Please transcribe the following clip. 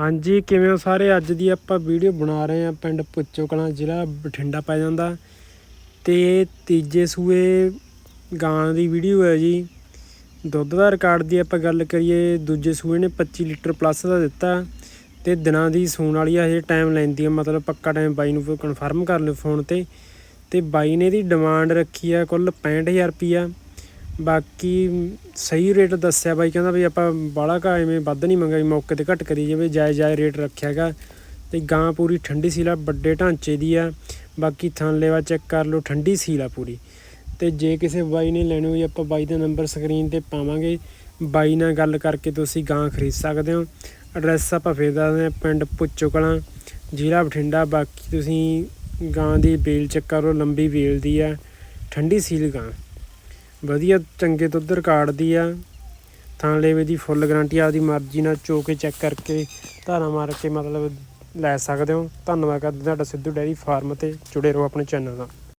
ਹਾਂਜੀ, ਕਿਵੇਂ ਹੋ ਸਾਰੇ? ਅੱਜ ਦੀ ਆਪਾਂ ਵੀਡੀਓ ਬਣਾ ਰਹੇ ਹਾਂ ਪਿੰਡ ਪੁੱਚੋ ਕਲਾਂ ਜ਼ਿਲ੍ਹਾ ਬਠਿੰਡਾ ਪੈ ਜਾਂਦਾ। ਤੇ ਤੀਜੇ ਸੂਏ ਗਾਂ ਦੀ ਵੀਡੀਓ ਹੈ ਜੀ। ਦੁੱਧ ਦਾ ਰਿਕਾਰਡ ਦੀ ਆਪਾਂ ਗੱਲ ਕਰੀਏ, ਦੂਜੇ ਸੂਏ ਨੇ 25 ਲੀਟਰ ਪਲੱਸ ਦਾ ਦਿੱਤਾ। ਤੇ ਦਿਨਾਂ ਦੀ ਸੂਣ ਵਾਲੀ ਆ, ਹਜੇ ਟਾਈਮ ਲੈਂਦੀ ਆ, ਮਤਲਬ ਪੱਕਾ ਟਾਈਮ ਬਾਈ ਨੂੰ ਕਨਫਰਮ ਕਰ ਲਿਓ ਫੋਨ ਤੇ। ਤੇ ਬਾਈ ਨੇ ਦੀ ਡਿਮਾਂਡ ਰੱਖੀ ਆ ਕੁੱਲ 65000 ਰੁਪਿਆ ਬਾਕੀ ਸਹੀ ਰੇਟ ਦੱਸਿਆ ਬਾਈ, ਕਹਿੰਦਾ ਵੀ ਆਪਾਂ ਬਾਹਲਾ ਘਾ ਐਵੇਂ ਵੱਧ ਨਹੀਂ ਮੰਗਾਈ ਮੌਕੇ ਤੇ ਘੱਟ ਕਰੀ ਜਾਵੇ ਜਾਇ ਜਾਇਜ਼ ਰੇਟ ਰੱਖਿਆਗਾ ਤੇ ਗਾਂ ਪੂਰੀ ਠੰਡੀ ਸੀਲਾ ਵੱਡੇ ਢਾਂਚੇ ਦੀ ਆ, ਬਾਕੀ ਥਣ ਚੈੱਕ ਕਰ ਲਓ, ਠੰਡੀ ਸੀਲਾ ਪੂਰੀ। ਤੇ ਜੇ ਕਿਸੇ ਬਾਈ ਨੇ ਲੈਣੀ ਹੋਈ, ਆਪਾਂ ਬਾਈ ਦਾ ਨੰਬਰ ਸਕਰੀਨ ਤੇ ਪਾਵਾਂਗੇ। ਬਾਈ ਨਾਲ ਗੱਲ ਕਰਕੇ ਤੁਸੀਂ ਗਾਂ ਖਰੀਦ ਸਕਦੇ ਹੋ। ਐਡਰੈਸ ਆਪਾਂ ਫੇਰ ਦੱਸਦੇ ਹਾਂ, ਪਿੰਡ ਪੁੱਚੋ ਕਲਾਂ ਜ਼ਿਲ੍ਹਾ ਬਠਿੰਡਾ। ਬਾਕੀ ਤੁਸੀਂ ਗਾਂ ਦੀ ਬੇਲ ਚੈੱਕ ਕਰੋ, ਲੰਬੀ ਬੇਲ ਦੀ ਆ, ਠੰਡੀ ਸੀਲ ਗਾਂ। ਵਧੀਆ ਚੰਗੇ ਦੁੱਧ ਰਿਕਾਰਡ ਦੀ ਆ। ਥਾਂ ਲੈਵੇ ਦੀ ਫੁੱਲ ਗਾਰੰਟੀ ਆਪਦੀ ਮਰਜ਼ੀ ਨਾਲ ਚੋ ਕੇ ਚੈੱਕ ਕਰਕੇ ਧਾਰਾ ਮਾਰ ਕੇ ਮਤਲਬ ਲੈ ਸਕਦੇ ਹੋ। ਧੰਨਵਾਦ ਕਰਦੇ ਤੁਹਾਡਾ ਸਿੱਧੂ ਡੈਰੀ ਫਾਰਮ ਤੇ ਜੁੜੇ ਰਹੋ ਆਪਣੇ ਚੈਨਲ ਨਾਲ।